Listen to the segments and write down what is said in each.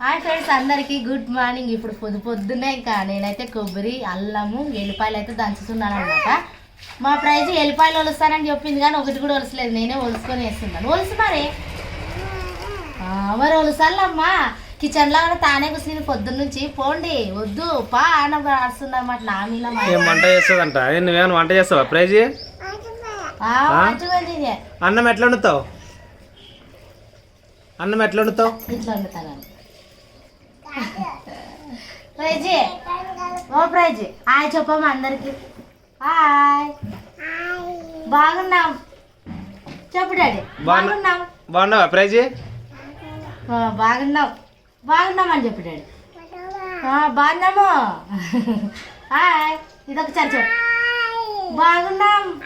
Hi friends అందరికీ good morning. ఇప్పుడు పొద్దు పొద్దున్నే ఇంకా నేనైతే కొబ్బరి అల్లము ఎల్లిపాయలు అయితే దంచుతున్నాను అనమాట మా ప్రైజ్ ఎల్లిపాయలు ఒలుస్తానని చెప్పింది కానీ ఒకటి కూడా ఒలసలేదు. నేనే ఒలుసుకొని వేస్తున్నాను. ఒలుసు మరి. మరి ఒలుసాలమ్మా కిచెన్లో కూడా తానే కూర్చుని పొద్దున్న నుంచి పోండి. వద్దు పా అని రాస్తున్నమాట నా మీద వంట చేస్తుందంట? ఏ నువ్వేమైనా వంట చేస్తావా? ప్రైజ్. అన్నం ఎట్లా వండుతావు? అన్నం ఎట్లా వండుతావు? ఇట్లా వండుతాను ప్రైజీ. ఓ ప్రైజీ. హాయ్ చెప్పమ్మా అందరికి. హాయ్. బాగున్నాం. చెప్పు డాడీ. బాగున్నా- బాగున్నాం. బాగున్నావా ప్రైజ్? బాగున్నాం బాగున్నాం. అని చెప్పు డాడీ. ఆ, బాగున్నాము. హాయ్. ఇదొక చర్చ. బాగున్నాం.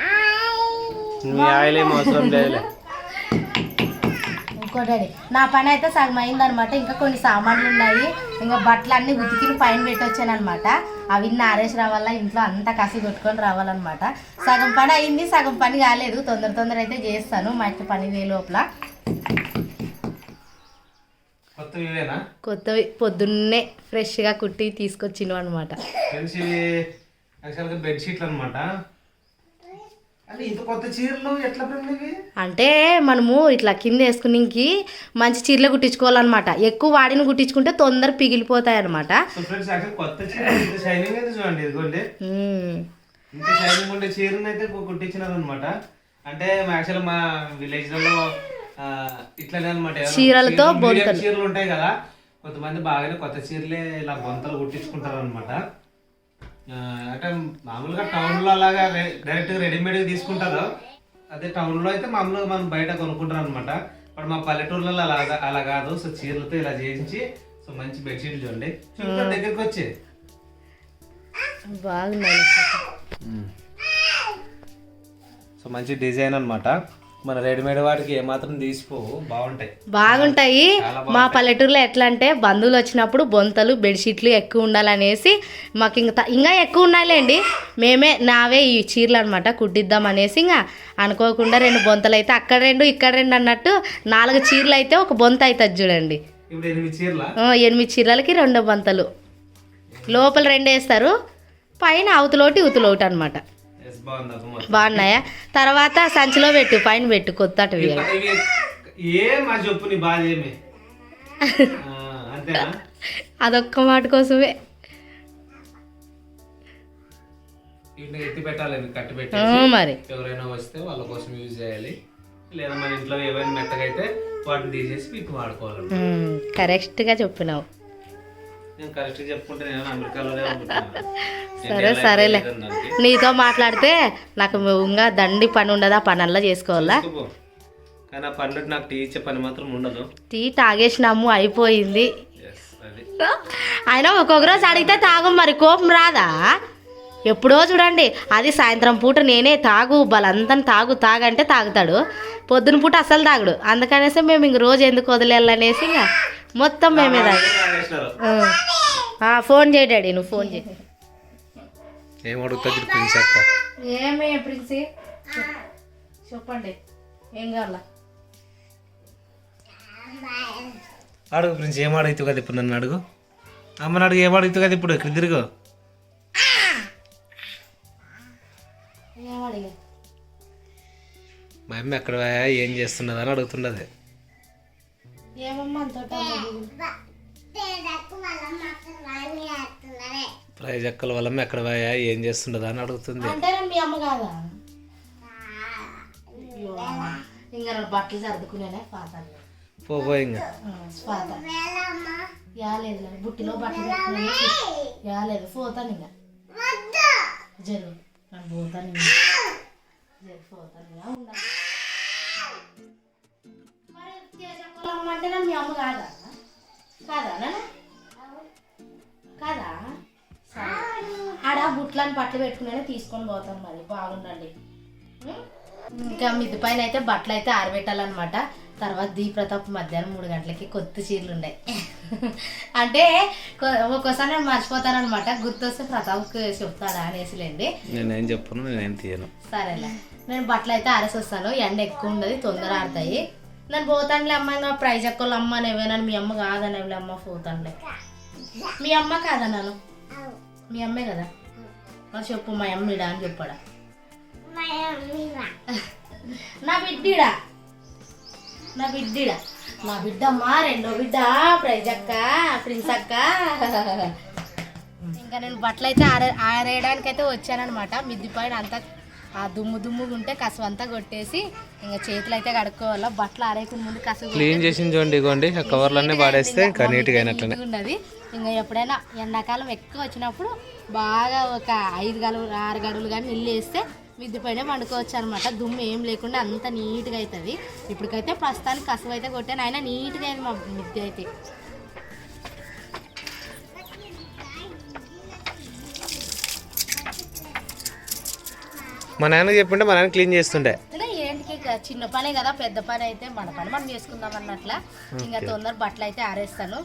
మీ ఆయిల్ ఏం అవసరం లేదులే ఇంకోటి నా పని అయితే సగం అయిందనమాట. ఇంకా కొన్ని సామాన్లు ఉన్నాయి. ఇంకా బట్టలు అన్ని ఉతికి పైన పెట్టొచ్చాను అనమాట అవి ఇన్ని ఆరేసి రావాలా? ఇంట్లో అంతా కసి కొట్టుకొని రావాలన్నమాట సగం పని అయింది సగం పని కాలేదు. తొందర తొందర అయితే చేస్తాను. మా ఇంటి పని వే లోపల. కొత్తవి పొద్దున్నే ఫ్రెష్గా కుట్టి తీసుకొచ్చిను అనమాట బెడ్షీట్లు అనమాట అది ఇంత కొత్త చీరలు ఎట్లా ఫ్రెండ్ ఇవి అంటే మనము ఇట్లా కింద వేసుకునికి మంచి చీరలు కుట్టించుకోవాలన్నమాట. ఎక్కువ వాడిని కుట్టించుకుంటే తొందర పిగిలిపోతాయి అనమాట అనమాట అంటే యాక్చువల్ మా విలేజ్లలో ఆ, ఇట్లానే అనమాట చీరలతో. చీరలు ఉంటాయి కదా కొంతమంది బాగానే కొత్త చీరలే ఇలా బొంతలు కుట్టించుకుంటారు అనమాట అంటే మామూలుగా టౌన్లో అలాగా డైరెక్ట్ రెడీమేడ్ తీసుకుంటారు. అదే టౌన్లో అయితే మామూలుగా మనం బయట కొనుక్కుంటారు అనమాట బట్ మా పల్లెటూర్లలో అలా అలా కాదు. సో చీరలతో ఇలా చేయించి సో మంచి బెడ్షీట్లు చూడండి. చూడండి దగ్గరికి వచ్చి బాగున్నాయి. సో మంచి డిజైన్ అన్నమాట. మన రెడీమేడ్ వాటికి ఏమాత్రం తీసిపోవు. బాగుంటాయి. బాగుంటాయి. మా పల్లెటూరులో ఎట్లా అంటే బంధువులు వచ్చినప్పుడు బొంతలు బెడ్షీట్లు ఎక్కువ ఉండాలనేసి మాకు ఇంకా ఇంకా ఎక్కువ ఉన్నాయిలేండి మేమే నావే ఈ చీరలు అనమాట కుట్టిద్దాం అనేసి ఇంకా అనుకోకుండా రెండు బొంతలు అయితే అక్కడ రెండు ఇక్కడ రెండు అన్నట్టు నాలుగు చీరలు అయితే ఒక బొంత అవుతుంది చూడండి. ఎనిమిది చీరల? ఆ, ఎనిమిది చీరలకి రెండు బొంతలు. లోపల రెండు వేస్తారు. పైన అవతలోటి ఇవతలోటి అనమాట బాగున్నాయా? తర్వాత సంచిలో పెట్టు పైన పెట్టు కొత్త అదొక్క మాట కోసమే. వీటిని ఎత్తి పెట్టాలి ఇవి కట్టి ఆ, పెట్టి మరి. ఎవరైనా వస్తే వాళ్ళ కోసం యూజ్ చేయాలి. లేదా మన ఇంట్లో మెత్తగా అయితే వాటిని తీసేసి వీటిని వాడుకోవాలి కరెక్ట్గా చెప్పినావు. నేను కరెక్ట్ చెప్పుకుంటే నేను అమెరికాలోనే ఉంటున్నాను. సరే సరేలే. నీతో మాట్లాడితే నాకు ఇంకా దండి పని ఉండదు ఆ పనల్లా చేసుకోవాలా తీసుకోపో. కానీ ఆ పనులు నాకు టీ ఇచ్చే పని మాత్రం ఉండదు టీ తాగేసినాము అయిపోయింది అయినా ఒక్కొక్క రోజు అడిగితే తాగు మరి కోపం రాదా ఎప్పుడో చూడండి. అది సాయంత్రం పూట నేనే తాగు బలంతా తాగు తాగంటే తాగుతాడు. పొద్దున పూట అస్సలు తాగుడు. అందుకనేసి మేము ఇంక రోజు ఎందుకు వదిలేయాలనేసి ఇంకా మొత్తం మేమే తాగు ఫోన్ చేయి డాడీ నువ్వు ఫోన్ చేయి. ఏం అడుగుతుంది ప్రిన్స్ అక్క? ఏమే ప్రిన్సి? చెప్పండి. ఏం కావాలా? అడుగు ప్రిన్స్ ఏం అడుగుతావు కదా ఇప్పుడు నన్ను అడుగు? అమ్మని అడుగు ఏం అడుగుతావు కదా ఇప్పుడు? ఇక్కడ తిరుగు. అడిగా మా అమ్మ ఎక్కడ ఏం చేస్తున్నది అని అడుగుతున్నది. ఏమమ్మా అంత ప్రైజ్ ఎక్కల వల్ల ఎక్కడ పోయా ఏం చేస్తున్నది అని అడుగుతుంది. అంటే మీ అమ్మ కాదా? అయ్యో. ఇంకా రెండు బట్టలు ఇంకా. యాలేదు బుట్టిలో బట్టలు యాలేదు పోతాను ఇంకా. జరుగు. నేను పోతాను పోతాను ఉండాలి అంటే మీ అమ్మ కాదా కాదా కాదా? ఆడ బుట్లని పట్టు పెట్టుకునే తీసుకొని పోతాం మరి బాగుండండి. ఇంకా మిద్ది పైన అయితే బట్టలు అయితే ఆరబెట్టాలన్నమాట. తర్వాత దీప్రతాప్ మధ్యాహ్నం మూడు గంటలకి కొత్త చీరలు ఉన్నాయి. అంటే ఒక్కోసారి నేను మర్చిపోతానమాట గుర్తొస్తే ప్రతాప్కి చెప్తాడా అనేసిలేండి నేనేం చెప్పను నేనేం తీయను. సరేలే. నేను బట్టలు అయితే ఆరేసి వస్తాను. ఎండ ఎక్కువ ఉండదు తొందర ఆడతాయి నేను పోతానులే అమ్మ నా ప్రైజ్ ఎక్కువ అమ్మ అనేవేనా మీ అమ్మ కాదనేవిలే అమ్మ పోతానులే. మీ అమ్మ కాదా నాను? మీ అమ్మే కదా? మరి చెప్పు మా అమ్మిడా అని చెప్పాడా? నా బిడ్డిడా? నా బిడ్డిడా? నా బిడ్డ అమ్మా రెండో బిడ్డ ప్రైజ్ అక్క ప్రిన్స్ అక్క ఇంకా నేను బట్టలు అయితే ఆరే ఆరేయడానికి అయితే వచ్చానమాట మిద్ది పైన అంతా ఆ దుమ్ము దుమ్ముగా ఉంటే కసువు అంతా కొట్టేసి ఇంకా చేతులు అయితే కడుక్కోవాలా. బట్టలు ఆరేకుని ముందు కసువు క్లీన్ చేసింది చూడండి ఇగోండి. కవర్లన్నీ పాడేస్తే ఇంకా నీట్గా అయినట్లనే. ఉన్నది. ఇంకా ఎప్పుడైనా ఎండాకాలం ఎక్కువ వచ్చినప్పుడు బాగా ఒక ఐదు గడువులు ఆరు గడువులు కానీ నీళ్ళు వేస్తే మిద్ది పైన వండుకోవచ్చు అనమాట దుమ్ము ఏం లేకుండా అంత నీట్గా అవుతుంది ఇప్పటికైతే ప్రస్తుతానికి కసువు అయితే కొట్టాను అయినా నీట్గా అయింది మా మిద్ది అయితే. మా నాన్న చెప్పుంటే మా నాన్న క్లీన్ చేస్తుండే. ఏంటికి చిన్న పనే కదా పెద్ద పని అయితే మన పని మనం చేసుకుందాం అన్నట్ల. ఇంకా తొందర బట్టలు అయితే ఆరేస్తాను.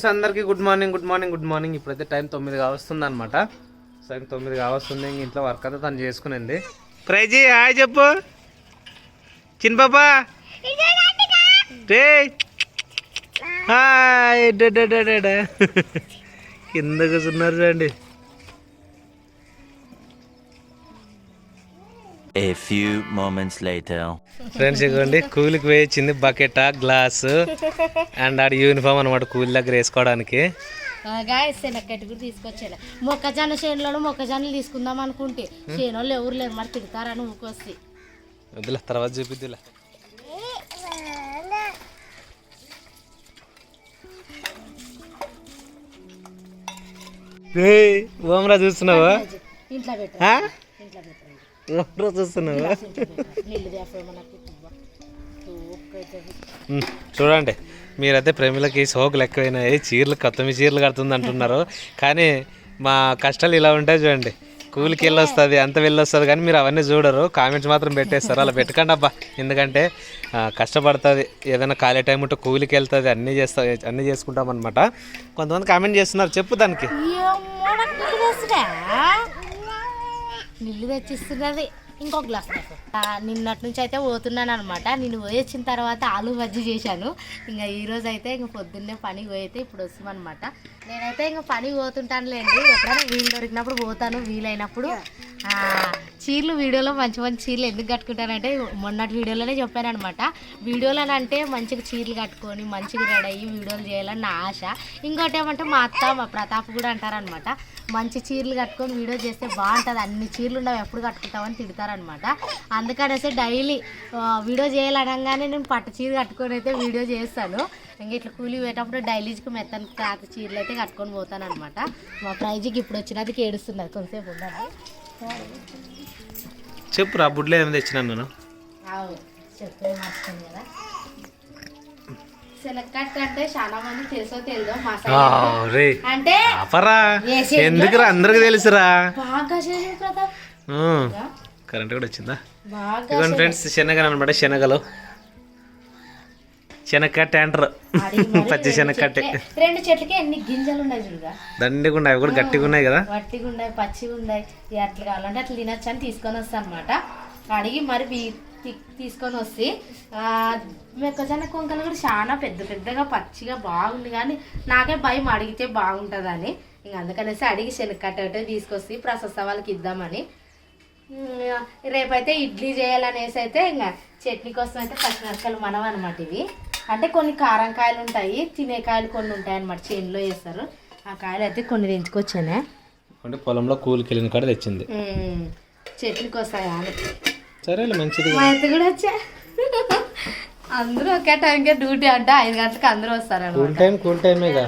ఫ్రెండ్స్ అందరికీ good morning good morning good morning. ఇప్పుడైతే టైం తొమ్మిది కావస్తుంది అనమాట సరే తొమ్మిది కావస్తుంది ఇంట్లో వర్క్ అంతా తను చేసుకునింది. ప్రైజీ హాయ్ చెప్పు. చిన్న పాపా. రే. హాయ్. డెడ్ కింద కూర్చున్నారు చూడండి. A few moments later. Friends ఇవ్వండి కూలికి వేయించింది బకెట్ గ్లాస్ అండ్ ఆడ యూనిఫామ్ అనమాట కూలి దగ్గర వేసుకోవడానికి. కూడా తీసుకొచ్చాను మొక్కజొన్న చేనులో మొక్కజొన్నలు తీసుకుందాం అనుకుంటే. చేనులో ఎవరు లేరు మరి తిడతారని ఊకొస్తే వద్దులే తర్వాత చూపిద్దులే. ఓమరా చూస్తున్నావా? ఇంట్లో పెట్టు? ఇంట్లో పెట్టండి చూస్తున్నావా? చూడండి మీరైతే ప్రేమిలకి సోకులు ఎక్కువైనాయి చీరలు కొత్తమి చీరలు కడుతుంది అంటున్నారు. కానీ మా కష్టాలు ఇలా ఉంటాయి చూడండి. కూలికి వెళ్ళి వస్తుంది అంత వెళ్ళి వస్తుంది కానీ మీరు అవన్నీ చూడరు. కామెంట్స్ మాత్రం పెట్టేస్తారు అలా పెట్టకండి అబ్బా. ఎందుకంటే కష్టపడుతుంది ఏదైనా ఖాళీ టైం ఉంటే కూలికి వెళ్తుంది అన్నీ చేస్తా అన్నీ చేసుకుంటాం అనమాట కొంతమంది కామెంట్ చేస్తున్నారు చెప్పు దానికి. నీళ్ళు తెచ్చిస్తున్నది. ఇంకో గ్లాస్ నాకు నిన్నటి నుంచి అయితే పోతున్నాను అనమాట నేను పోయొచ్చిన తర్వాత ఆలు బజ్జీ చేశాను. ఇంకా ఈరోజు అయితే ఇంక పొద్దున్నే పనికి పోయితే ఇప్పుడు వస్తామన్నమాట. నేనైతే ఇంక పని పోతుంటానులేండి. ఎప్పుడైనా వీలు దొరికినప్పుడు పోతాను వీలైనప్పుడు. చీరలు వీడియోలో మంచి మంచి చీరలు ఎందుకు కట్టుకుంటానంటే మొన్నటి వీడియోలోనే చెప్పాను అనమాట వీడియోలోనంటే మంచిగా చీరలు కట్టుకొని మంచిగా రెడీ అయ్యి వీడియోలు చేయాలని నా ఆశ. ఇంకోటి ఏమంటే మా అత్త మా ప్రతాప్ కూడా అంటారనమాట మంచి చీరలు కట్టుకొని వీడియో చేస్తే బాగుంటుంది. అన్ని చీరలు ఉండవు ఎప్పుడు కట్టుకుంటామని తిడతారనమాట అందుకనేసి డైలీ వీడియో చేయాలనగానే నేను పట్టు చీర కట్టుకొని అయితే వీడియో చేస్తాను. ఇంకా ఇట్లా కూలి పోయేటప్పుడు డైలీజ్కి మెత్తని క్లాత్ చీరలు అయితే కట్టుకొని పోతాను అనమాట మా ప్రైజ్కి ఇప్పుడు వచ్చినది ఏడుస్తున్నారు కొంతసేపు ఉండాలి చెప్పు రా బుడ్లో ఏమి తెచ్చినాను నేను అంటే ఎందుకురా? అందరికి తెలుసురా. కరెంట్ కూడా వచ్చిందా? ఇదిగోండి ఫ్రెండ్స్ శనగలు అనమాట శనగలు. శనక్కట్ట అంటారు పచ్చి రెండు శనక్కట్టే రెండు చెట్లకి ఎన్ని గింజలు ఉన్నాయి చూడుగా? దండిగా ఉన్నాయి అవి కూడా గట్టిగా ఉన్నాయి కదా. వట్టిగా ఉన్నాయి పచ్చిగా ఉన్నాయి అట్లా కావాలంటే అట్లా తినచ్చు అని తీసుకొని వస్తాను అనమాట అడిగి మరి తీసుకొని వస్తే ఆ, మొక్కజొన్న కొంకలు కూడా చాలా పెద్ద పెద్దగా పచ్చిగా బాగుంది కానీ నాకే భయం అడిగితే బాగుంటుందని. ఇంక అందుకనేసి అడిగి శనక్కట్ట ఒకటే తీసుకొస్తే ప్రసస్త వాళ్ళకి ఇద్దామని. రేపైతే ఇడ్లీ చేయాలనేసి అయితే ఇంకా చట్నీ కోసం అయితే పచ్చిమిరపకాయలు మనవ అనమాట ఇవి. అంటే కొన్ని కారం కాయలు ఉంటాయి తినే కాయలు కొన్ని ఉంటాయి అనమాట చేనులో వేస్తారు. ఆ కాయలు అయితే కొన్ని తెంచుకొచ్చానే. అంటే పొలంలో కూలికి వెళ్ళిన కాడ తెచ్చింది. ఉమ్, చట్నీకి వస్తాయా సరేలే మంచిది. మా ఇంత కూడా వచ్చా. అందరూ ఒకే టైంకే డ్యూటీ అంటే ఐదు గంటలకు అందరూ వస్తారు కూల్ టైం కూల్ టైమేగా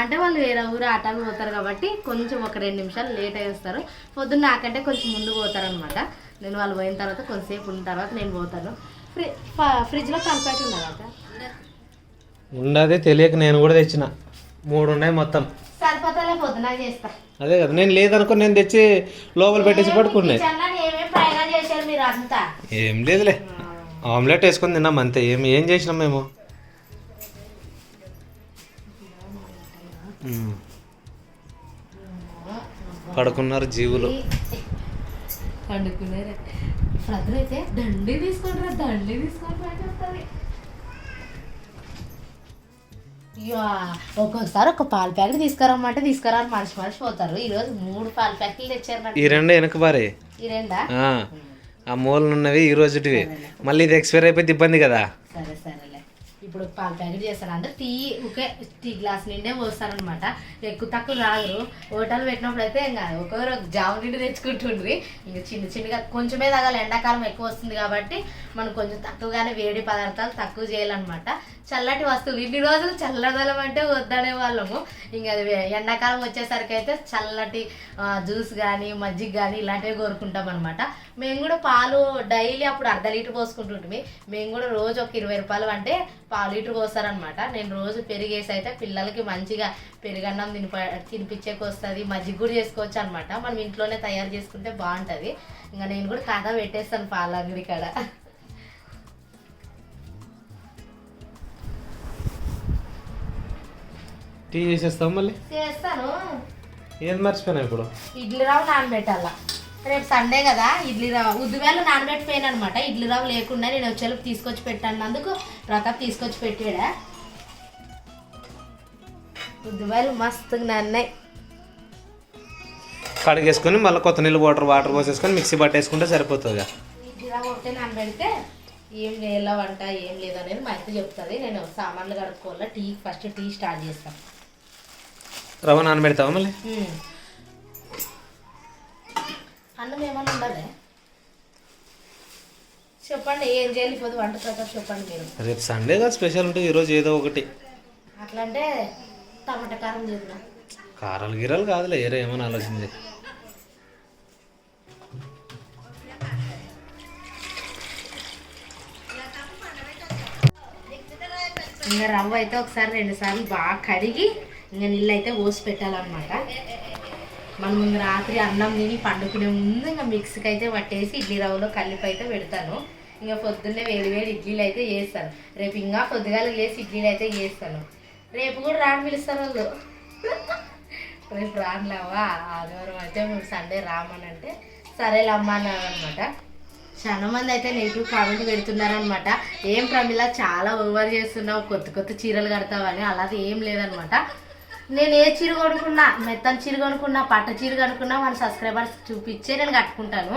అంటే వాళ్ళు వేరే ఊరు ఆటలు పోతారు కాబట్టి కొంచెం ఒక రెండు నిమిషాలు లేట్ అయి వస్తారు. పొద్దున్న నాకంటే కొంచెం ముందు పోతారు అనమాట నేను వాళ్ళు పోయిన తర్వాత కొంతసేపు ఉన్న తర్వాత నేను పోతాను. ఫ్రిడ్జ్లో ఉండదే తెలియక నేను కూడా తెచ్చిన. మూడు ఉన్నాయి మొత్తం. సరిపోతాలే పొద్దున చేస్తా. అదే కదా నేను లేదనుకో నేను తెచ్చి లోపల పెట్టేసి అంతా? ఏం లేదులే. ఆమ్లెట్ వేసుకొని తిన్నాం అంతే. ఏం ఏం చేసినాం మేము? మ్మ్. పడుకున్నారు జీవులు. పండుకున్నారు. బ్రదర్ అయితే దండి తీసుకుంటారా దండి తీసుకుంటారా అని చెప్తుంది ఇయ్యా, ఒక్కొక్కసారి ఒక పాల ప్యాకెట్ తీసుకురమ్మంటే తీసుకురా అని మనిషి మనిషి పోతారు. ఈరోజు మూడు పాల ప్యాకెట్లు తెచ్చారు ఈ రెండు వెనక బారే ఈ రెండా? ఆ, ఆ మూలన ఉన్నవి ఈ రోజుటివి. మళ్ళీ ఇది ఎక్స్పైర్ అయిపోతే ఇబ్బంది కదా. సరే సరేలే. ఇప్పుడు పాలు ప్యాకెట్ చేస్తారు అంటే టీ ఒకే టీ గ్లాస్ నిండే పోస్తారనమాట ఎక్కువ తక్కువ రాగరు హోటల్ పెట్టినప్పుడు అయితే ఇంకా ఒకరు జాము నిండి తెచ్చుకుంటుండ్రి. ఇంకా చిన్న చిన్నగా కొంచెమే తాగాలి. ఎండాకాలం ఎక్కువ వస్తుంది కాబట్టి మనం కొంచెం తక్కువగానే వేడి పదార్థాలు తక్కువ చేయాలన్నమాట. చల్లటి వస్తువులు. ఇన్ని రోజులు చల్లదనం అంటే వద్దనే వాళ్ళము. ఇంకా అది ఎండాకాలం వచ్చేసరికి అయితే చల్లటి జ్యూస్ కానీ మజ్జిగ కానీ ఇలాంటివి కోరుకుంటాం అనమాట మేము కూడా పాలు డైలీ అప్పుడు అర్ధ లీటర్ పోసుకుంటుంటిమి. మేము కూడా రోజు ఒక ఇరవై రూపాయలు అంటే పావు లీటర్ పోస్తారనమాట నేను రోజు పెరిగేసి అయితే పిల్లలకి మంచిగా పెరుగన్నం తినిప తినిపించేకి వస్తుంది మజ్జిగ కూడా చేసుకోవచ్చు అనమాట మనం ఇంట్లోనే తయారు చేసుకుంటే బాగుంటుంది. ఇంకా నేను కూడా ఖాతా పెట్టేస్తాను పాల అంగడి కాడ. టీ చేసేస్తాం మళ్ళీ? చేస్తాను. ఏం మర్చిపోయినా ఇప్పుడు? ఇడ్లీ రవ్వ నానబెట్టాల. రేపు సండే కదా ఇడ్లీ రవ్వ. ఉద్దువేలు నానబెట్టిపోయాను అనమాట ఇడ్లీ రవ్వ లేకుండా నేను వచ్చేలోపు తీసుకొచ్చి పెట్టానందుకు ప్రతాప్ తీసుకొచ్చి పెట్టాడా. ఉద్దువేలు మస్తుగా నాన్నాయి. కడిగేసుకొని మళ్ళీ కొత్త నీళ్ళు వాటర్ వాటర్ పోసేసుకొని మిక్సీ పట్టేసుకుంటే సరిపోతుంది. ఇడ్లీ రవ్వ ఒకటే నానబెడితే ఏం వేయాల వంట ఏం లేదు అనేది మా అయితే చెప్తుంది. నేను సామాన్లు కడుక్కోవాలా టీ ఫస్ట్ టీ స్టార్ట్ చేస్తాను రవ్వ నానబెడతావా మళ్ళీ? అన్నం ఏమన్నా ఉండదే? చెప్పండి ఏం చేయాలి? ఇప్పుడు వంట ప్రకారం చెప్పండి మీరు. రేపు సండే కదా స్పెషల్ ఉంటుంది ఈరోజు ఏదో ఒకటి. అట్లా అంటే టమాటా కారం చేద్దాం. కారాలు గీరాలు కాదులే ఏరే ఏమని ఆలోచించి ఇంకా రవ్వ అయితే ఒకసారి రెండు సార్లు బాగా కడిగి ఇంకా నీళ్ళు అయితే పోసి పెట్టాలన్నమాట. మనం రాత్రి అన్నం తిని పండుకునే ముందు ఇంకా మిక్సీకి అయితే పట్టేసి ఇడ్లీ రవ్వలో కలిపి అయితే పెడతాను. ఇంకా పొద్దున్నే వేడి వేడి ఇడ్లీలు అయితే చేస్తాను. రేపు ఇంకా పొద్దుగాల లేసి ఇడ్లీలు అయితే చేస్తాను. రేపు కూడా రాను పిలుస్తారు వాళ్ళు. రేపు రానులేవా ఆదివారం అయితే మేము సండే రామని అంటే సరేలే అమ్మా అనమాట చాలా మంది అయితే నెగిటివ్ కామెంట్ పెడుతున్నారనమాట ఏం ప్రమిళ చాలా ఓవర్ చేస్తున్నావు కొత్త కొత్త చీరలు కడతావని. అలాగే ఏం లేదనమాట నేను ఏ చీర కొనుక్కున్నా మెత్తని చీర కొనుక్కున్నా పట్ట చీర కొనుక్కున్నా మన సబ్స్క్రైబర్స్ చూపించే నేను కట్టుకుంటాను.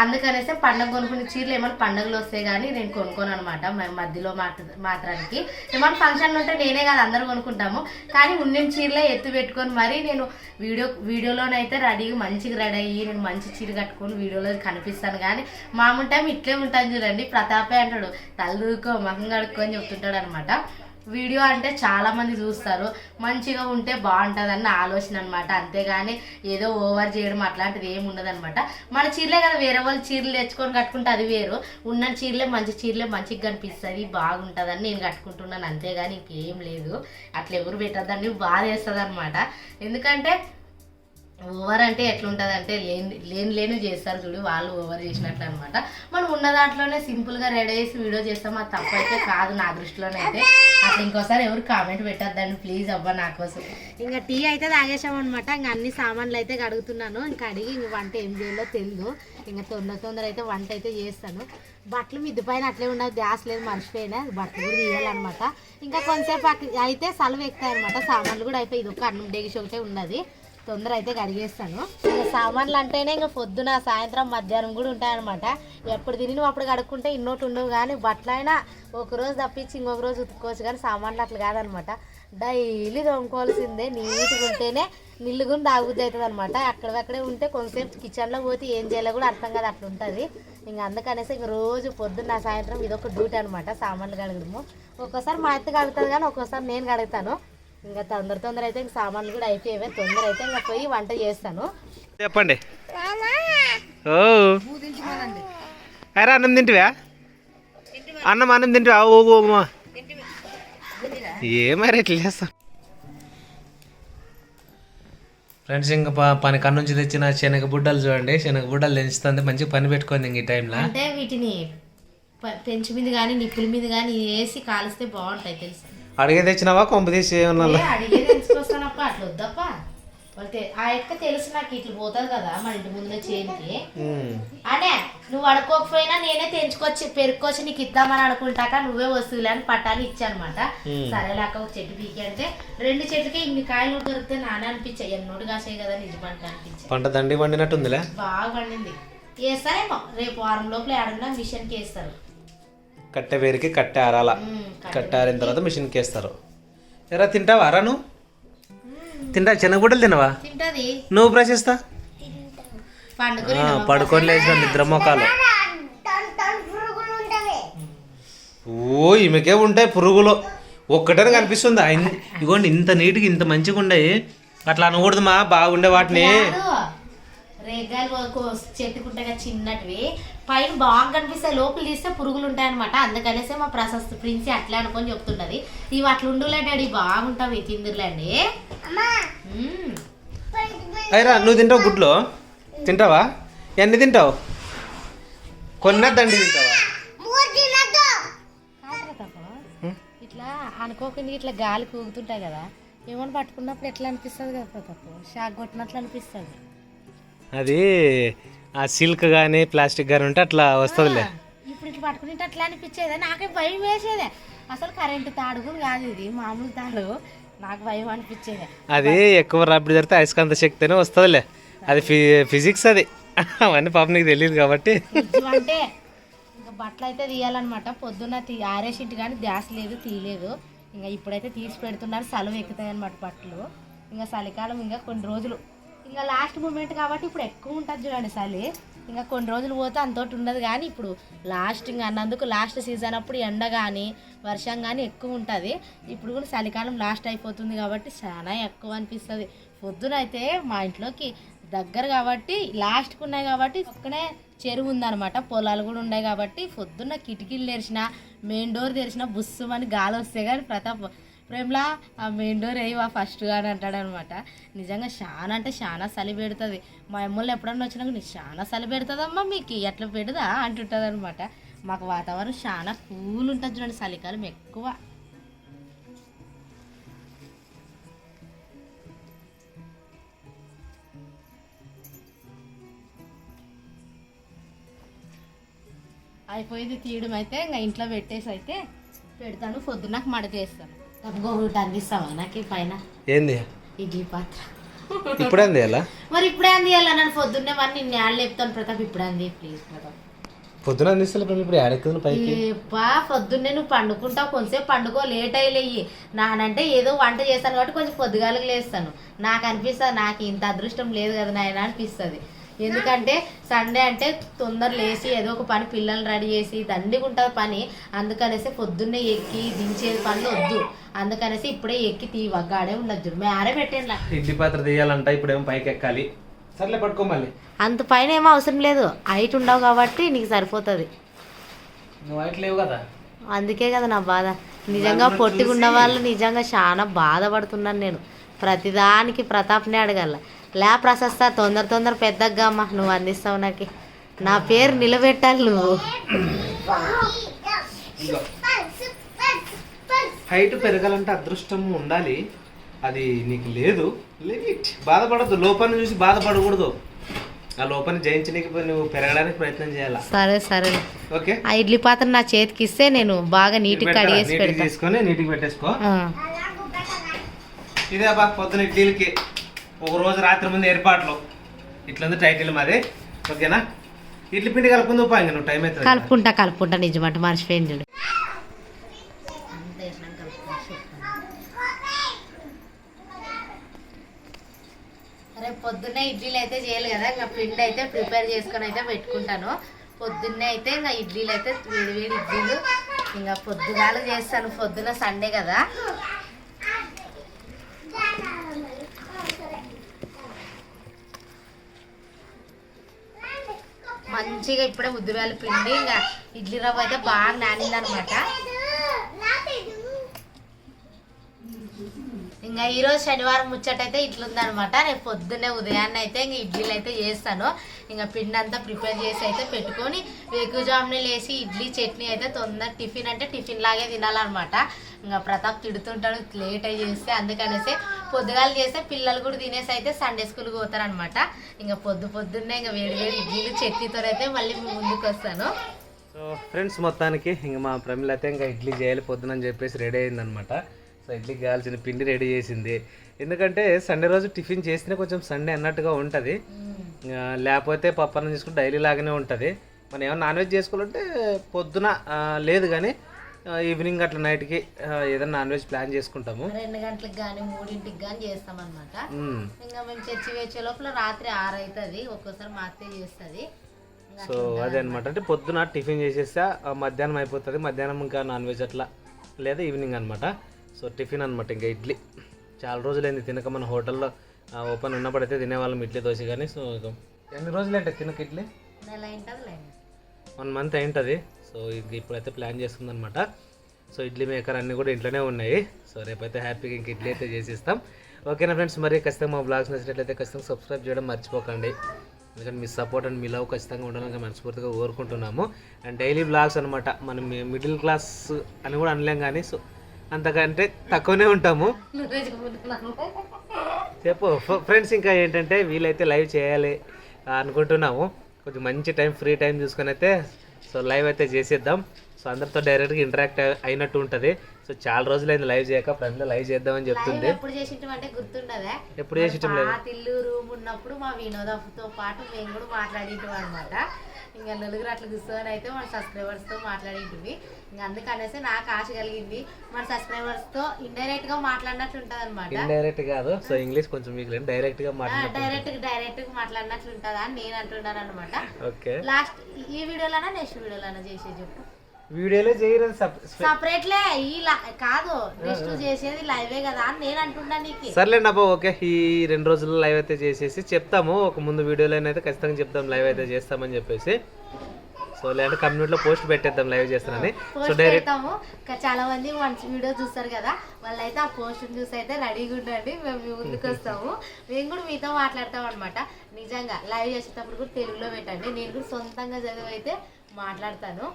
అందుకనేసి పండగ కొనుక్కునే చీరలు ఏమైనా పండగలు వస్తాయి కానీ నేను కొనుక్కోను అనమాట మధ్యలో మాట మాత్రానికి ఏమైనా ఫంక్షన్లు ఉంటే నేనే కాదు అందరూ కొనుక్కుంటాము. కానీ ఉన్న చీరలే ఎత్తు పెట్టుకొని మరీ నేను వీడియో వీడియోలోనైతే రెడీగా మంచిగా రెడీ అయ్యి నేను మంచి చీర కట్టుకొని వీడియోలో కనిపిస్తాను. కానీ మామూలు టైం ఇట్లే ఉంటాను చూడండి. ప్రతాపే అంటాడు తల్లుకో మహం కడుక్కొని చెప్తుంటాడు అనమాట వీడియో అంటే చాలామంది చూస్తారు. మంచిగా ఉంటే బాగుంటుందన్న ఆలోచన అనమాట అంతేగాని ఏదో ఓవర్ చేయడం అట్లాంటిది ఏమి ఉండదన్నమాట. మన చీరలే కదా వేరే వాళ్ళు చీరలు తెచ్చుకొని కట్టుకుంటే అది వేరు. ఉన్న చీరలే మంచి చీరలే మంచిగా కనిపిస్తుంది బాగుంటుందని నేను కట్టుకుంటున్నాను. అంతేగాని ఇంకేం లేదు. అట్లా ఎవరు పెట్టద్దని బాధ వేస్తుంది అనమాట ఎందుకంటే ఓవర్ అంటే ఎట్లుంటుంది అంటే లేని లేని లేని చేస్తారు చూడు వాళ్ళు ఓవర్ చేసినట్లు అనమాట మనం ఉన్న దాంట్లోనే సింపుల్గా రెడీ చేసి వీడియో చేస్తాం అది తప్పైతే కాదు నా దృష్టిలోనే అయితే. అట్లా ఇంకోసారి ఎవరు కామెంట్ పెట్టద్దండి ప్లీజ్ అవ్వ నా కోసం. ఇంకా టీ అయితే తాగేసాం అనమాట ఇంకా అన్ని సామాన్లు అయితే కడుగుతున్నాను. ఇంకా అడిగి ఇంక వంట ఏం చేయాలో తెలియదు ఇంకా తొందర తొందర అయితే వంట అయితే చేస్తాను. బట్టలు మిద్దు పైన అట్లే ఉండదు గ్యాస్ లేదు మర్చిపోయినా. బట్టలు కూడా తీయాలన్నమాట. ఇంకా కొంతసేపు అయితే సలవు ఎక్కుతాయి అనమాట సామాన్లు కూడా అయిపోయి ఇది ఒక అన్నం డేగిష్ ఒకటే ఉన్నది. తొందర అయితే కడిగేస్తాను. ఇంకా సామాన్లు అంటేనే ఇంకా పొద్దున సాయంత్రం మధ్యాహ్నం కూడా ఉంటాయన్నమాట. ఎప్పుడు తిని అప్పుడు కడుక్కుంటే ఇన్నోటి ఉండవు కానీ బట్టలైనా ఒక రోజు తప్పించి ఇంకొక రోజు ఉతుక్కోవచ్చు కానీ సామాన్లు అట్లా కాదనమాట డైలీ తోముకోవాల్సిందే నీట్గా ఉంటేనే నిల్లుగుని దాగుద్ది అవుతుంది అనమాట అక్కడక్కడే ఉంటే కొంతసేపు కిచెన్లో పోతే ఏం చేయాలో కూడా అర్థం కాదు అట్లా ఉంటుంది. ఇంకా అందుకనేసి ఇంక రోజు పొద్దున్న సాయంత్రం ఇది ఒక డ్యూటీ అనమాట సామాన్లు కడగడము. ఒక్కోసారి మా అత్త కడుగుతుంది కానీ ఒక్కోసారి నేను కడుగుతాను. ఇంకా తొందర తొందర అయితే ఇంక సామాన్లు కూడా అయిపోయేవే. తొందర అయితే ఇంకా పోయి వంట చేస్తాను. చెప్పండి. ఓ. అరే అన్నం తింటివా? అన్నం అన్నం తింటివా? ఓ ఓ, అమ్మా ఏమరే ఇట్లా చేస్తా ఫ్రెండ్స్ ఇంకా ప- పని కాడ నుంచి తెచ్చిన శనగ బుడ్డలు చూడండి. శనగ బుడ్డలు తెంచుతుంది మంచిగా పని పెట్టుకుంది ఇంక ఈ టైంలో. అంటే వీటిని ప- పెంచు మీద కానీ నిప్పుల మీద కానీ వేసి కాలిస్తే బాగుంటాయి తెలుసా? అడిగే తెచ్చినావా? కొంప తీసి ఏమన్నా అడిగే అట్లా వద్దప్ప. ఆ యొక్క తెలుసు నాకు ఇట్లా పోతుంది కదా మన ఇంటి ముందులో చేనికి. అనే నువ్వు అడుకోకపోయినా నేనే తెంచుకొచ్చి పెరుక్కొచ్చి నీకు ఇద్దామని అనుకుంటాక నువ్వే వస్తువులే అని పట్టాలి ఇచ్చానమాట. సరే లేక ఒక చెట్టు పీకి అంటే రెండు చెట్లకి ఇన్ని కాయలు దొరికితే నానే అనిపించాయి ఎన్నోడు కాసాయి కదా నిజమంట అనిపించాయి పంట దండి పండినట్టుందిలే? బాగా పండింది. వేస్తారేమో రేపు వారం లోపల ఏడన్నా మిషన్కి వేస్తారు. కట్టె వేరికి కట్టె ఆరాల కట్టె ఆరిన తర్వాత మిషన్కి వేస్తారు. ఎరా తింటావా? రా నువ్వు. తింటా శనగబుడ్డలు తినవా? తింటది. నువ్వు బ్రష్ చేస్తా? పండుకొని లేచిన నిద్ర మొక్కలు ఓ ఈమెకే ఉంటాయి పురుగులు. ఒక్కటని కనిపిస్తుంది? ఆయన- ఇగోండి ఇంత నీట్గా ఇంత మంచిగా ఉండయి అట్లా అనకూడదు మా బాగుండే వాటిని. రేగాలు చిన్నటివి. పైన బాగా కనిపిస్తాయి లోపల తీస్తే పురుగులు ఉంటాయి అనమాట అందుకనేసి మా ప్రశస్త ప్రిన్సి అట్లా అనుకొని చెప్తున్నది. ఇవి అట్లా ఉండులే డాడీ బాగుంటావి తిందురులేండి. మ్మ్. అయిరా నువ్వు తింటావు గుడ్లు? తింటావా? ఎన్ని తింటావు? కొన్న దండి తింటావా. ఇట్లా అనుకోకుండా ఇట్లా గాలి కూగుతుంటాయి కదా ఏమని పట్టుకున్నప్పుడు ఎట్లా అనిపిస్తుంది కదా ప్రతాప్ షాక్ కొట్టినట్లు అనిపిస్తుంది. అది ఆ సిల్క్ కానీ ప్లాస్టిక్ కానీ ఉంటే అట్లా వస్తుందిలే. ఇప్పుడు పట్టుకుంటే అట్లా అనిపించేది. నాకే భయం వేసేదే. అసలు కరెంటు తాడు కూడా కాదు ఇది మామూలు తాడు. నాకు భయం అనిపించేది. అది ఎక్కువ రాపిడి జరిగితే అయస్కాంత శక్తినే వస్తుందిలే. అది ఫిజిక్స్ అది. అవన్నీ పాపం నీకు తెలియదు కాబట్టి. అంటే ఇంకా బట్టలు అయితే తీయాలన్నమాట. పొద్దున్న తీ ఆరేసింటి కానీ గ్యాస్ లేదు తీయలేదు. ఇంకా ఇప్పుడైతే తీసి పెడుతున్నారు సెలవు ఎక్కుతాయి అనమాట బట్టలు. ఇంకా చలికాలం ఇంకా కొన్ని రోజులు ఇంకా లాస్ట్ మూమెంట్ కాబట్టి ఇప్పుడు ఎక్కువ ఉంటుంది చూడండి చలి ఇంకా కొన్ని రోజులు పోతే అంతోటి ఉండదు కానీ ఇప్పుడు లాస్ట్ ఇంకా అన్నందుకు లాస్ట్ సీజన్ అప్పుడు ఎండ కానీ వర్షం కానీ ఎక్కువ ఉంటుంది. ఇప్పుడు కూడా చలికాలం లాస్ట్ అయిపోతుంది కాబట్టి చాలా ఎక్కువ అనిపిస్తుంది. పొద్దున అయితే మా ఇంట్లోకి దగ్గర కాబట్టి లాస్ట్కి ఉన్నాయి కాబట్టి పక్కనే చెరువు ఉందన్నమాట. పొలాలు కూడా ఉన్నాయి కాబట్టి పొద్దున్న కిటికీలు తెరిచిన మెయిన్ డోర్ తెరిచిన బుస్సు అని గాలి వస్తే కానీ ప్రతాప్ ప్రేమలా ఆ మెయిన్ డోర్ వేయవా ఫస్ట్ అని అంటాడనమాట. నిజంగా చాలా అంటే చాలా చలి పెడుతుంది. మా అమ్మలు ఎప్పుడన్నా వచ్చినాక నీకు చాలా చలి పెడుతుందమ్మా మీకు ఎట్లా పెడదా? అంటుంటుంది అనమాట మాకు వాతావరణం చాలా కూల్ ఉంటుంది చూడండి చలికాలం ఎక్కువ. అయిపోయింది తీయడం అయితే ఇంకా ఇంట్లో పెట్టేసి అయితే పెడతాను పొద్దున్నకు మడత చేస్తాను ఒకటి అందిస్తావా నాకు పైన. ఏంది? ఇడ్లీ పాత్ర. ఇప్పుడేంది అలా మరి ఇప్పుడే అందియాలా నన్ను పొద్దున్నే మరి నేను నేళ్ళు చెప్తాను ప్రతాప్. ఇప్పుడు అంది ప్లీజ్ ప్రతాప్. పొద్దున అందిస్తే ఇప్పుడు ఏడెక్కుతుంది పైకి. ఏప్పా పొద్దున్నే నువ్వు పండుకుంటావు. కొంచెంసేపు పండుకో లేట్ అయ్యలేయి నానంటే ఏదో వంట చేస్తాను కాబట్టి కొంచెం పొద్దుగాలకు లేస్తాను. నాకు అనిపిస్తుంది నాకు ఇంత అదృష్టం లేదు కదా నాయన అనిపిస్తుంది. ఎందుకంటే సండే అంటే తొందర లేచి ఏదో ఒక పని పిల్లల్ని రెడీ చేసి దండిగా ఉంటుంది పని. అందుకనేసి పొద్దున్నే ఎక్కి దించేది పనులు వద్దు. అందుకనేసి ఇప్పుడే ఎక్కి తీవ గాడే ఉండదు మేరే పెట్టేలా. ఇడ్లీ పాత్ర తీయాలంట ఇప్పుడేమో పైకి ఎక్కాలి సర్లే పట్టుకో మళ్ళీ. అంత పైన ఏమో అవసరం లేదు. హైట్ ఉండవు కాబట్టి నీకు సరిపోతుంది. నువ్వు అయితే లేవు కదా. అందుకే కదా నా బాధ. నిజంగా పొట్టిగా ఉన్న వాళ్ళు నిజంగా చాలా బాధపడుతున్నాను నేను. ప్రతిదానికి ప్రతాప్నే అడగాల. లే ప్రశస్త తొందర తొందర పెద్దగా అమ్మ నువ్వు అందిస్తావు నాకు. నా పేరు నిలబెట్టాలి నువ్వు. హైట్ పెరగాలంటే అదృష్టం ఉండాలి. అది నీకు లేదు. లిమిట్ బాధపడద్దు. లోపాన్ని చూసి బాధపడకూడదు. ఆ లోపాన్ని జయించడానికి నువ్వు పెరగడానికి ప్రయత్నం చేయాలా? సరే సరే. ఓకే. ఆ ఇడ్లీ పాత్ర నా చేతికి ఇస్తే నేను బాగా నీట్గా కడిగేసి తీసుకొని నీట్గా పెట్టేసుకో. ఇదే బా పొద్దున ఇడ్లీలకి. ఒక రోజు రాత్రి ముందు ఏర్పాట్లు. ఇట్లంది టైటిల్ మాది. ఓకేనా? ఇడ్లీ పిండి కలుపుకుందు పా ఇంకా నువ్వు టైం అవుతుంది కదా. కలుపుకుంటా కలుపుకుంటా నిజమంట మర్చిపోయింది చూడు రేపు పొద్దున్నే ఇడ్లీలు అయితే చేయాలి కదా ఇంకా పిండి అయితే ప్రిపేర్ చేసుకొని అయితే పెట్టుకుంటాను. పొద్దున్నే అయితే ఇంకా ఇడ్లీలు అయితే వేడి వేడి ఇడ్లీలు. ఇంకా పొద్దుగాల చేస్తాను పొద్దున సండే కదా. మంచిగా ఇప్పుడే ఉద్దివేల పిండి ఇంకా ఇడ్లీ రవ్వ అయితే బాగా నానింది అనమాట ఇంకా ఈరోజు రోజు శనివారం ముచ్చటైతే ఇట్లుందనమాట. రేపు పొద్దున్నే ఉదయాన్నే అయితే ఇంక ఇడ్లీలు అయితే చేస్తాను. ఇంకా పిండి అంతా ప్రిపేర్ చేసి అయితే పెట్టుకొని వేకుజామునే లేసి ఇడ్లీ చట్నీ అయితే తొందర టిఫిన్ అంటే టిఫిన్ లాగే తినాలన్నమాట. ఇంకా ప్రతాప్ తిడుతుంటాడు లేట్ అయి చేస్తే అందుకనేసి పొద్దుగాలు చేస్తే పిల్లలు కూడా తినేసి అయితే సండే స్కూల్కి పోతారనమాట ఇంకా పొద్దు పొద్దున్నే ఇంకా వేడి వేడి ఇడ్లీలు చట్నీతో అయితే మళ్ళీ ముందుకు వస్తాను సో ఫ్రెండ్స్ మొత్తానికి ఇంకా మా ప్రమిళ అయితే ఇంకా ఇడ్లీ చేయాలి పొద్దున అని చెప్పేసి రెడీ అయిందనమాట సో ఇడ్లీకి కావాల్సిన పిండి రెడీ చేసింది. ఎందుకంటే సండే రోజు టిఫిన్ చేస్తేనే కొంచెం సండే అన్నట్టుగా ఉంటుంది. లేకపోతే పప్పన్నం చేసుకుంటే డైలీ లాగానే ఉంటుంది. మనం ఏమైనా నాన్ వెజ్ చేసుకోవాలంటే పొద్దున లేదు కానీ ఈవినింగ్ అట్లా నైట్కి ఏదైనా నాన్ వెజ్ ప్లాన్ చేసుకుంటాము. రెండు గంటలకు కానీ మూడింటికి కానీ చేస్తాం అనమాట. ఇంకా మేము చర్చి వేసే లోపల రాత్రి ఆరు అవుతుంది ఒక్కోసారి మా చేస్తుంది. సో అదే అనమాట అంటే పొద్దున టిఫిన్ చేసేస్తే మధ్యాహ్నం అయిపోతుంది. మధ్యాహ్నం ఇంకా నాన్ వెజ్ అట్లా లేదా ఈవినింగ్ అనమాట సో టిఫిన్ అనమాట ఇంకా ఇడ్లీ. చాలా రోజులైంది తినక మన హోటల్లో ఓపెన్ ఉన్నప్పుడైతే తినేవాళ్ళం ఇడ్లీ దోశ కానీ. సో ఇక ఎన్ని రోజులంటే తినక ఇడ్లీ? వన్ మంత్ అయింటుంది. సో ఇది ఇప్పుడైతే ప్లాన్ చేస్తుందన్నమాట సో ఇడ్లీ మేకర్ అన్నీ కూడా ఇంట్లోనే ఉన్నాయి. సో రేపైతే హ్యాపీగా ఇంక ఇడ్లీ అయితే చేసిస్తాం. ఓకేనా ఫ్రెండ్స్? మరి ఖచ్చితంగా మా బ్లాగ్స్ నచ్చినట్లయితే ఖచ్చితంగా సబ్స్క్రైబ్ చేయడం మర్చిపోకండి. ఎందుకంటే మీ సపోర్ట్ అండ్ మీ లవ్ ఖచ్చితంగా ఉండాలని మనస్ఫూర్తిగా కోరుకుంటున్నాము. అండ్ డైలీ బ్లాగ్స్ అనమాట మనం మిడిల్ క్లాస్ అని కూడా అనలేం కానీ సో అంతకంటే తక్కువనే ఉంటాము. చెప్పు ఫ్రెండ్స్ ఇంకా ఏంటంటే వీలైతే లైవ్ చేయాలి అనుకుంటున్నాము. కొంచెం మంచి టైం ఫ్రీ టైం చూసుకొని అయితే సో లైవ్ అయితే చేసేద్దాం. సో అందరితో డైరెక్ట్గా ఇంటరాక్ట్ అయినట్టు ఉంటుంది. సో చాలా రోజులైంది లైవ్ చేయక ఫ్రెండ్లో లైవ్ చేద్దామని చెప్తుంది. లైవ్ ఎప్పుడు గుర్తుండదా? ఎప్పుడు చేసేటం లేదు. రూమ్ ఉన్నప్పుడు మా వినోదతో పాటు మేము కూడా మాట్లాడింటాం అనమాట ఇంకా నలుగురు అట్లా కూర్చొని అయితే మన సబ్స్క్రైబర్స్తో మాట్లాడింటివి. ఇంకా అందుకనేసి నాకు ఆశ కలిగింది మన సబ్స్క్రైబర్స్తో ఇండైరెక్ట్గా మాట్లాడినట్లు ఉంటది అనమాట ఇండైరెక్ట్ కాదు. సో ఇంగ్లీష్ కొంచెం మీకు డైరెక్ట్గా మాట్లాడు డైరెక్ట్ డైరెక్ట్గా మాట్లాడినట్లు ఉంటదా అని నేను అంటున్నాను అనమాట ఓకే లాస్ట్ ఈ వీడియోలోనా నెక్స్ట్ వీడియోలోనా చేసే చెప్పు. వీడియోలో చేయరు సపరేట్లే ఈ లా- కాదు నెక్స్ట్ చేసేది లైవే కదా అని నేను అంటున్నా నీకు. సర్లేండి అబ్బా ఓకే ఈ రెండు రోజుల్లో లైవ్ అయితే చేసేసి చెప్తాము. ఒక ముందు వీడియోలో అయితే ఖచ్చితంగా చెప్తాం లైవ్ అయితే చేస్తామని చెప్పేసి. సో లేదంటే కమ్యూనిటీలో పోస్ట్ పెట్టేద్దాం లైవ్ చేస్తానని. సో డైరెక్ట్ చాలా మంది మంచి వీడియో చూస్తారు కదా వాళ్ళైతే ఆ పోస్ట్ చూసి అయితే రెడీగా ఉండండి మేము మీ ముందుకు వస్తాము. మేము కూడా మీతో మాట్లాడతాం అనమాట నిజంగా లైవ్ చేసేటప్పుడు కూడా తెలుగులో పెట్టండి. నేను కూడా సొంతంగా చదివి అయితే మాట్లాడతాను.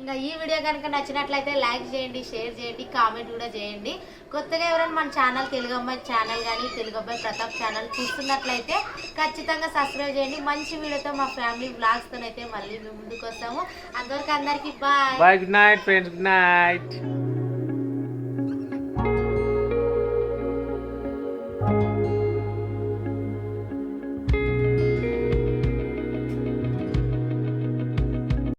ఇంకా ఈ వీడియో కనుక నచ్చినట్లయితే లైక్ చేయండి షేర్ చేయండి కామెంట్ కూడా చేయండి. కొత్తగా ఎవరైనా మన ఛానల్ తెలుగు అమ్మాయి ఛానల్ కానీ తెలుగు అబ్బాయి ప్రతాప్ ఛానల్ చూస్తున్నట్లయితే ఖచ్చితంగా సబ్స్క్రైబ్ చేయండి. మంచి వీడియోతో మా ఫ్యామిలీ బ్లాగ్స్తో అయితే మళ్ళీ ముందుకు వస్తాము అందరికీ అందరికీ bye bye good night friends good night